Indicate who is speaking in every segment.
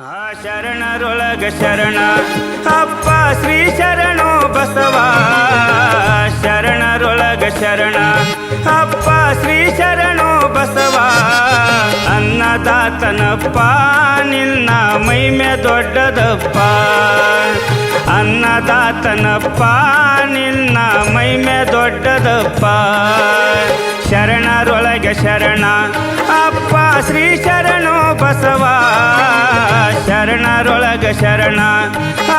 Speaker 1: ಆ ಶರಣರೊಳಗ ಶರಣ. ಅಪ್ಪ ಶ್ರೀ ಶರಣೋ ಬಸವ. ಶರಣರೊಳಗ ಶರಣ. ಅಪ್ಪ ಶ್ರೀ ಶರಣೋ ಬಸವ. ಅನ್ನದಾತನಪ್ಪ, ನಿನ್ನ ಮೈಮೆ ದೊಡ್ಡದಪ್ಪ. ಅನ್ನದಾತನಪ್ಪ, ನಿನ್ನ ಮೈಮೆ ದೊಡ್ಡದಪ್ಪ. ಶರಣರೊಳಗೆ ಶರಣ. ಅಪ್ಪ ಶ್ರೀ ಶರಣೋ ಬಸವ. ಶರಣರೊಳಗ ಶರಣ.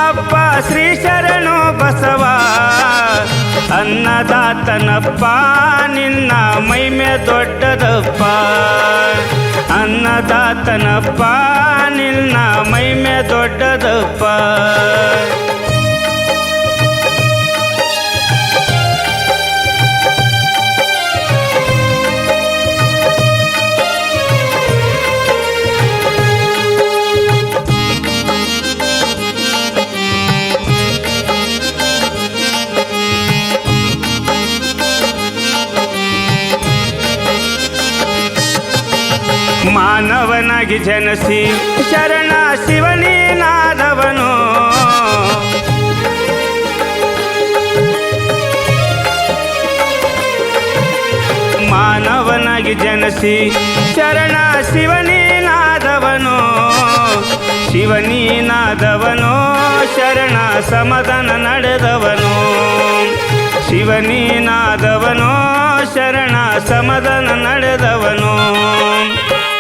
Speaker 1: ಅಪ್ಪ ಶ್ರೀ ಶರಣು ಬಸವ. ಅನ್ನದಾತನಪ್ಪ ನಿನ್ನ ಮೈಮೆ ದೊಡ್ಡದಪ್ಪ. ಅನ್ನದಾತನಪ್ಪ ನಿನ್ನ ಮೈಮೆ ದೊಡ್ಡದಪ್ಪ. ಮಾನವನಾಗಿ ಜನಸಿ ಶರಣ ಶಿವನೀನಾದವನು ಮಾನವನಾಗಿ ಜನಸಿ ಶರಣ ಶಿವನೀನಾದವನು ಶಿವನೀನಾದವನು ಶರಣ ಸಮದನ ನಡೆದವನು. ಶಿವನೀನಾದವನು ಶರಣ ಸಮದನ ನಡೆದವನು.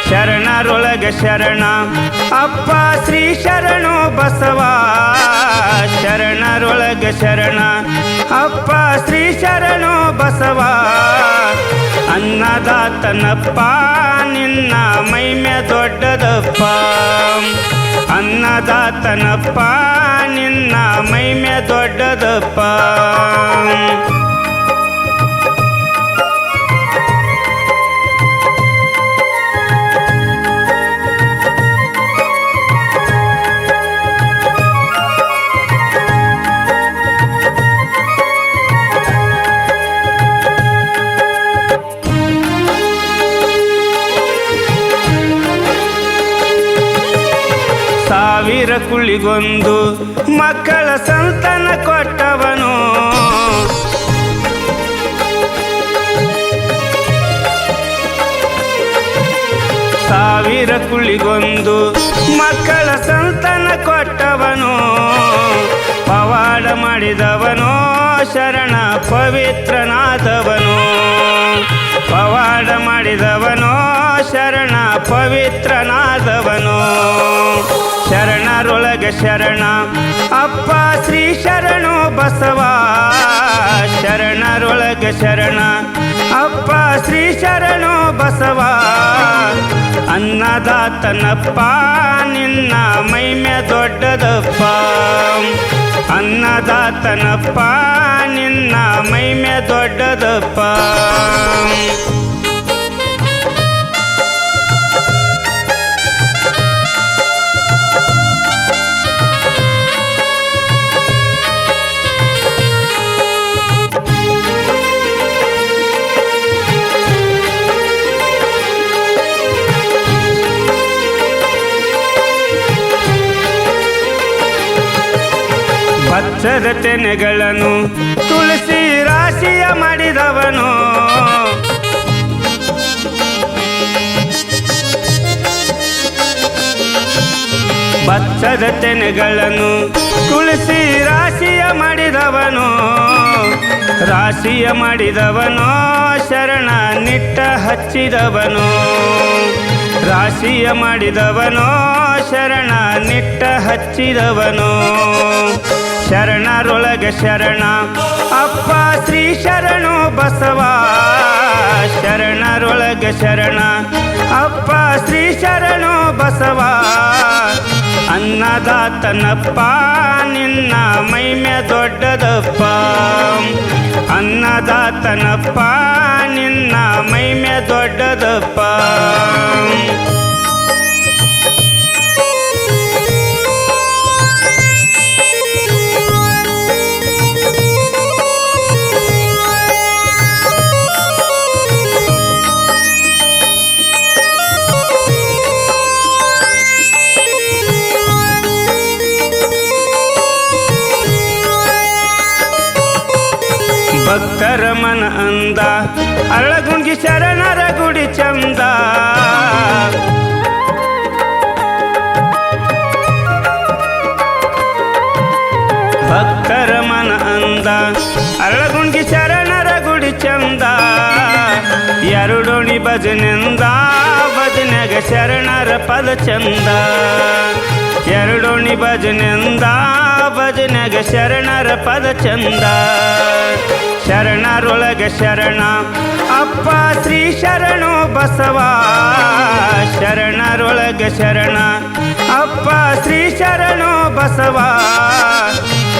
Speaker 1: ಶರಣರೊಳಗೆ ಶರಣ. ಅಪ್ಪ ಶ್ರೀ ಶರಣು ಬಸವ. ಶರಣರೊಳಗ ಶರಣ. ಅಪ್ಪ ಶ್ರೀ ಶರಣು ಬಸವ. ಅನ್ನದಾತನಪ್ಪ, ನಿನ್ನ ಮೈಮೆ ದೊಡ್ಡದಪ್ಪ. ಅನ್ನದಾತನಪ್ಪ, ನಿನ್ನ ಮೈಮೆ ದೊಡ್ಡದಪ್ಪ. ಸಾವಿರ ಕುಳಿಗೊಂದು ಮಕ್ಕಳ ಸಂತನ ಕೊಟ್ಟವನು. ಸಾವಿರ ಕುಳಿಗೊಂದು ಮಕ್ಕಳ ಸಂತನ ಕೊಟ್ಟವನು. ಪವಾಡ ಮಾಡಿದವನು, ಶರಣ ಪವಿತ್ರನಾದವನು. ಪವಾಡ ಮಾಡಿದವನು ಶರಣ. ಅಪ್ಪ ಶ್ರೀ ಶರಣು ಬಸವ. ಶರಣರೊಳಗ ಶರಣ. ಅಪ್ಪ ಶ್ರೀ ಶರಣು ಬಸವ. ಅನ್ನದಾತನಪ್ಪ, ನಿನ್ನ ಮೈಮೆ ದೊಡ್ಡದಪ್ಪ. ಅನ್ನದಾತನಪ್ಪ, ನಿನ್ನ ಮೈಮೆ ದೊಡ್ಡದಪ್ಪ. ಭತ್ತದ ತೆನೆಗಳನ್ನು ತುಳಸಿ ರಾಶಿಯ ಮಾಡಿದವನು. ಭತ್ತದ ತೆನೆಗಳನ್ನು ತುಳಸಿ ರಾಶಿಯ ಮಾಡಿದವನು. ರಾಶಿಯ ಮಾಡಿದವನು ಶರಣ ನಿಟ್ಟ ಹಚ್ಚಿದವನು. ರಾಶಿಯ ಮಾಡಿದವನು ಶರಣ ನಿಟ್ಟ ಹಚ್ಚಿದವನು. ಶರಣರೊಳಗೆ ಶರಣ. ಅಪ್ಪ ಶ್ರೀ ಶರಣು ಬಸವ. ಶರಣರೊಳಗೆ ಶರಣ. ಅಪ್ಪ ಶ್ರೀ ಶರಣು ಬಸವ. ಅನ್ನದಾತನಪ್ಪ, ನಿನ್ನ ಮೈಮೆ ದೊಡ್ಡದಪ್ಪ. ಅನ್ನದಾತನಪ್ಪ, ನಿನ್ನ ಮೈಮೆ ದೊಡ್ಡದಪ್ಪ. ಭಕ್ತರ ಮನ ಅಂದ ಅಳಗುಂಗಿ ಶರಣರ ಗುಡಿ ಚಂದ. ಭಕ್ತರ ಮನ ಅಂದ ಅಳಗುಂಗಿ ಶರಣರ ಗುಡಿ ಚಂದ. ಎರಡೋಣಿ ಭಜನೆಂದ, ಭಜನೆಗ ಶರಣರ ಪದ ಚಂದ. ಎರಡೋಣಿ ಭಜನೆಂದ, ಭಜನೆಗ ಶರಣರ ಪದ ಚಂದ. ಶರಣರೊಳಗೆ ಶರಣ. ಅಪ್ಪ ಶ್ರೀ ಶರಣು ಬಸವ. ಶರಣರೊಳಗೆ ಶರಣ. ಅಪ್ಪ ಶ್ರೀ ಶರಣು ಬಸವ.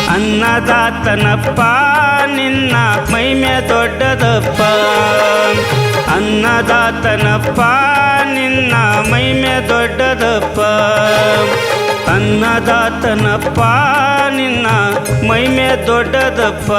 Speaker 1: ಅನ್ನದಾತನಪ್ಪ, ನಿನ್ನ ಮೈಮೆ ದೊಡ್ಡದಪ್ಪ. ಅನ್ನದಾತನಪ್ಪ, ನಿನ್ನ ಮೈಮೆ ದೊಡ್ಡದಪ್ಪ. ಅನ್ನದಾತನಪ್ಪ ನಿನ್ನ ಮೈಮೆ ದೊಡ್ಡದಪ್ಪ.